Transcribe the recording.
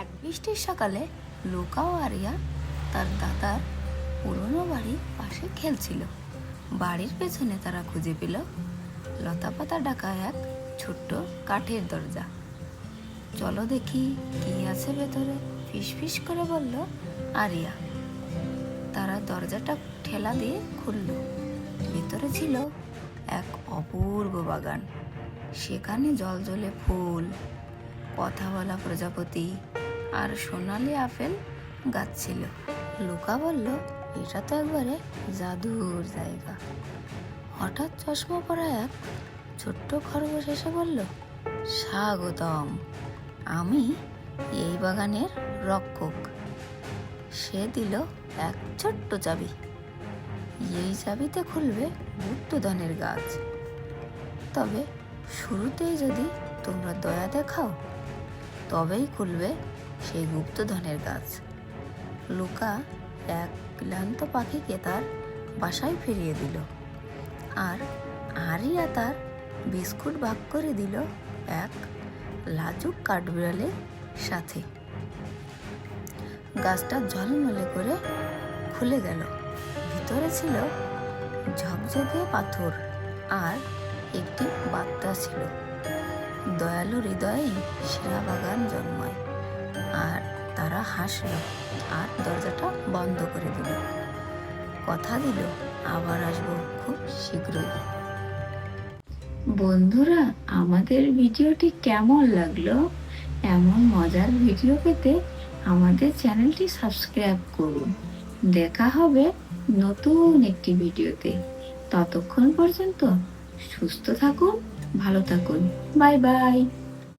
এক বৃষ্টির সকালে লুকা ও আরিয়া তার দাদার পুরনো বাড়ির পাশে খেলছিল। বাড়ির পেছনে তারা খুঁজে পেল লতাপাতা ডাকা এক ছোট্ট কাঠের দরজা। চলো দেখি কি আছে ভেতরে ফিস করে বলল আরিয়া। তারা দরজাটা ঠেলা দিয়ে খুলল। ভেতরে ছিল এক অপূর্ব বাগান। সেখানে জল জলে ফুল, কথা বলা প্রজাপতি আর সোনালি আপেল গাছ ছিল লুকা বলল, এটা তো একবারে জাদুর জায়গা। হঠাৎ চশমা পরা এক ছোট্ট খরগোশ এসে বলল, স্বাগতম, আমি এই বাগানের রক্ষক। সে দিল এক ছোট্ট চাবি। এই চাবিতে খুলবে গুপ্তধনের গাছ। তবে শুরুতেই যদি তোমরা দয়া দেখাও, তবেই খুলবে সেই গুপ্তধনের গাছ। লুকা এক ক্লান্ত পাখিকে তার বাসায় ফিরিয়ে দিল আর আরিয়া তার বিস্কুট ভাগ করে দিল এক লাজুক কাঠবিড়ালের সাথে। গাছটা ঝলমলে করে খুলে গেল। ভিতরে ছিল ঝকঝকে পাথর আর একটি বার্তা ছিল, দয়ালু হৃদয়ে সেরা বাগান জন্মায়। আর তারা হাসল আর দরজাটা বন্ধ করে দিল। কথা দিল, আবার আসব খুব শীঘ্রই। বন্ধুরা, আমাদের ভিডিওটি কেমন লাগল? এমন মজার ভিডিও পেতে আমাদের চ্যানেলটি সাবস্ক্রাইব করুন। দেখা হবে নতুন একটি ভিডিওতে। ততক্ষণ পর্যন্ত সুস্থ থাকুন, ভালো থাকুন। Bye bye.